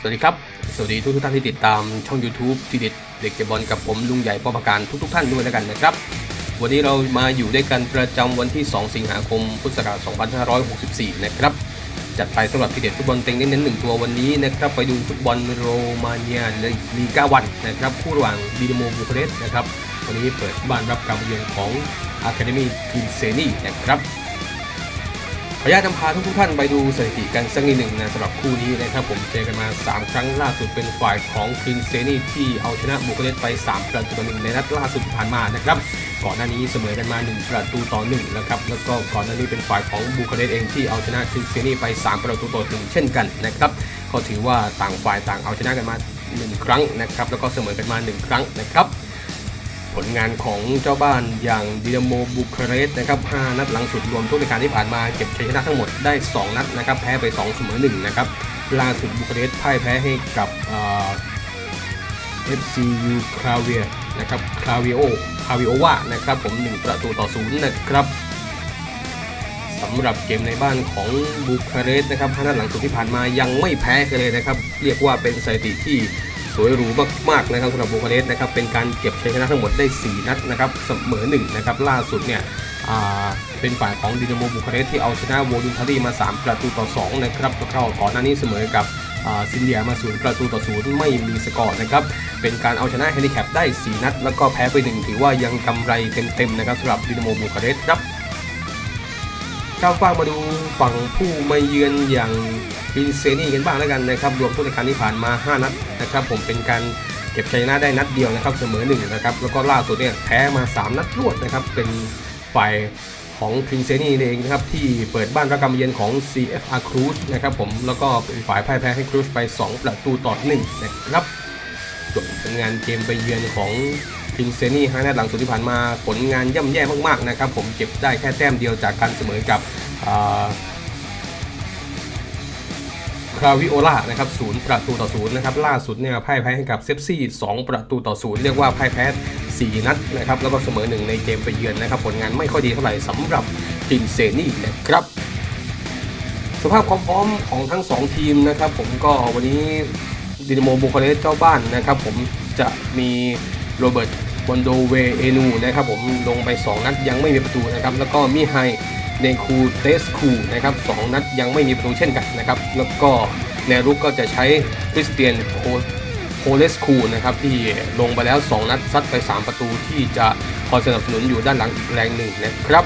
สวัสดีครับ สวัสดีทุกทุกท่านที่ติดตามช่อง YouTube ที่เด็ดเด็กเก็บบอลกับผมลุงใหญ่ป้อประการทุกทุกๆท่านด้วยแล้วกันนะครับ วันนี้เรามาอยู่ด้วยกันประจำวันที่ 2 สิงหาคม พุทธศักราช 2564 นะครับ จัดไปสำหรับทีเด็ดฟุตบอลเต็งเน้นๆหนึ่งตัววันนี้นะครับไปดูฟุตบอลโรมาเนียลีกาวันนะครับคู่ระหว่างดีนาโมบูคาเรสต์นะครับวันนี้เปิดบ้านรับการเยือนของอะคาเดมีทีมเซนีนะครับ ขออนุญาตนำพาทุกท่านไปดูสถิติกันสักนิดหนึ่งนะสำหรับคู่นี้นะครับผมเจอกันมา 3 ครั้งล่าสุดเป็นฝ่ายของคินเซนี่ที่เอาชนะบุคเรสไป 3 ประตูต่อหนึ่งในนัดล่าสุดผ่านมานะครับก่อนหน้านี้เสมอกันมา 1 ประตูต่อ1นะครับแล้วก็ก่อนหน้านี้เป็นฝ่ายของบุคเรสเองที่เอาชนะคินเซนี่ไป 3 ประตูต่อหนึ่งเช่นกันนะครับก็ถือว่าต่างฝ่ายต่างเอาชนะกันมา 1 ครั้งนะครับแล้วก็เสมอกันมา 1 ครั้งนะครับ ลงานของเจ้าบ้านอย่างดินาโมบุคาเรสนะครับ 5 นัดหลังสุดรวมทุกรายการที่ผ่านมาเก็บชัยชนะทั้งหมดได้ 2 นัดนะครับ แพ้ไป 2 เสมอ 1 นะครับ ล่าสุดบุคาเรสพ่ายแพ้ให้กับเอ่อ FCU คราเวียนะครับคราวิโอคราวิโอวานะครับผม 1 ประตูต่อ 0 นะครับสำหรับเกมในบ้านของบุคาเรสนะครับ5นัดหลังสุดที่ผ่านมายังไม่แพ้กันเลยนะครับ เรียกว่าเป็นสถิติที่ วยหรูมากๆนะครับสำหรับบูคาเรสต์นะครับเป็นการเก็บชัยชนะทั้งหมดได้ 4 นัดนะครับเสมอ1นะครับล่าสุดเนี่ยเป็นฝ่ายของดินาโมบูคาเรสต์ที่เอาชนะโวลูนทารีมา 3 ประตูต่อ2นะครับแล้วก็ก่อนหน้านี้เสมอกับซินเดียมา0ประตูต่อ0ไม่มีสกอร์นะครับ เป็นการเอาชนะแฮนดิแคปได้ 4 นัด แล้วก็แพ้ไป 1 ถือว่ายังกำไรเต็มๆนะครับสำหรับดินาโมบูคาเรสต์ครับ ข้ามฟากมาดูฝั่งผู้มาเยือนอย่างพินเซนี่กันบ้างแล้วกันนะครับ รวมทุกรายการที่ผ่านมา 5 นัดนะครับ ผมเป็นการเก็บชัยชนะได้นัดเดียวนะครับเสมอ1นะครับ แล้วก็ล่าสุดเนี่ยแพ้มา 3 นัดรวดนะครับ เป็นฝ่ายของพินเซนี่เองนะครับ ที่เปิดบ้านรับการมเยือนของ CFR Cruz นะครับผมแล้วก็เป็นฝ่ายพ่ายแพ้ให้ Cruz ไป 2 ประตูต่อ1นะครับส่วนผลงานเกมไปเยือนของ พินเซนี่ห้านัดหลังสุดที่ผ่านมาผลงานย่ำแย่มากๆนะครับ ผมเก็บได้แค่แต้มเดียวจากการเสมอกับคราวิโอลานะครับศูนย์ประตูต่อศูนย์นะครับล่าสุดเนี่ยพ่ายแพ้ให้กับเซฟซี่2ประตูต่อศูนย์เรียกว่าพ่ายแพ้ 4 นัดนะครับแล้วก็เสมอหนึ่งในเกมไปเยือนนะครับผลงานไม่ค่อยดีเท่าไหร่สำหรับพินเซนี่นะครับสภาพความพร้อมของทั้ง 2 ทีมนะครับผมก็วันนี้ดินโมบูคาเรสเจ้าบ้านนะครับผมจะมีโรเบิร์ต บอนโดเวเอนูนะครับผมลงไป 2 นัดยังไม่มีประตูนะครับแล้วก็มิไฮเนคูเตสคูนะครับสองนัดยังไม่มีประตูเช่นกันนะครับแล้วก็แนรุกก็จะใช้คริสเตียนโคโคเลสคูนะครับที่ลงไปแล้ว 2 นัดซัดไป 3 ประตูที่จะคอยสนับสนุนอยู่ด้านหลังอีกแรงหนึ่งนะครับ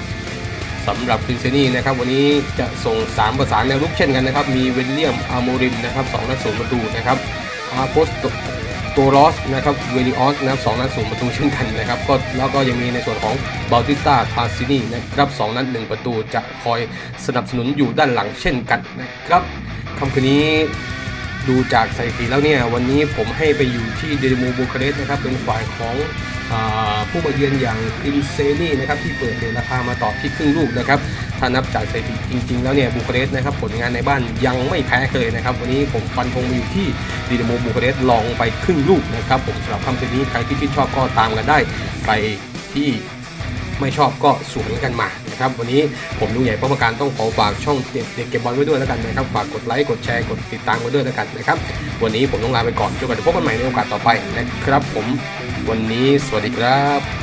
สำหรับคินเซนี่นะครับวันนี้จะส่ง 3 ประสานแนวรุกเช่นกันนะครับมีเวนเลียมอาร์โมริมนะครับ2นัดศูนย์ประตูนะครับอาโพส ตัวรอสนะครับเวลิออสนะครับ2นัดสูงประตูเช่นกันนะครับก็แล้วก็ยังมีในส่วนของบาติต้าคาซินีนะครับสองนัดหนึ่งประตูจะคอยสนับสนุนอยู่ด้านหลังเช่นกันนะครับคำคืนนี้ ดูจากสถิติแล้วเนี่ยวันนี้ผมให้ไปอยู่ที่เดลิโมบูคาเรสนะครับเป็นฝ่ายของอผู้มาเยือนอย่างอินเซนี่นะครับที่เปิดเดราคามาต่อที่ครึ่งลูกนะครับถ้านับจากสถิติจริง ๆ แล้วเนี่ยบูคาเรสนะครับผลงานในบ้านยังไม่แพ้เลยนะครับ วันนี้ผมฟันธงมาอยู่ที่ดีนโมบูคาเรสลองไปครึ่งลูกนะครับผมสำหรับคำคืนนี้ใครที่ชื่นชอบก็ตามกันได้ใครที่ไม่ชอบก็สวนกันมา นะครับ วันนี้ผมลุงใหญ่ป้อมการต้องขอฝากช่องเด็กเด็กเก็บบอลไว้ด้วยแล้วกันนะครับ ฝากกดไลค์ กดแชร์ กดติดตามไว้ด้วยแล้วกันนะครับ วันนี้ผมต้องลาไปก่อนจนกว่าจะพบกันใหม่ในโอกาสต่อไปนะครับผม วันนี้สวัสดีครับ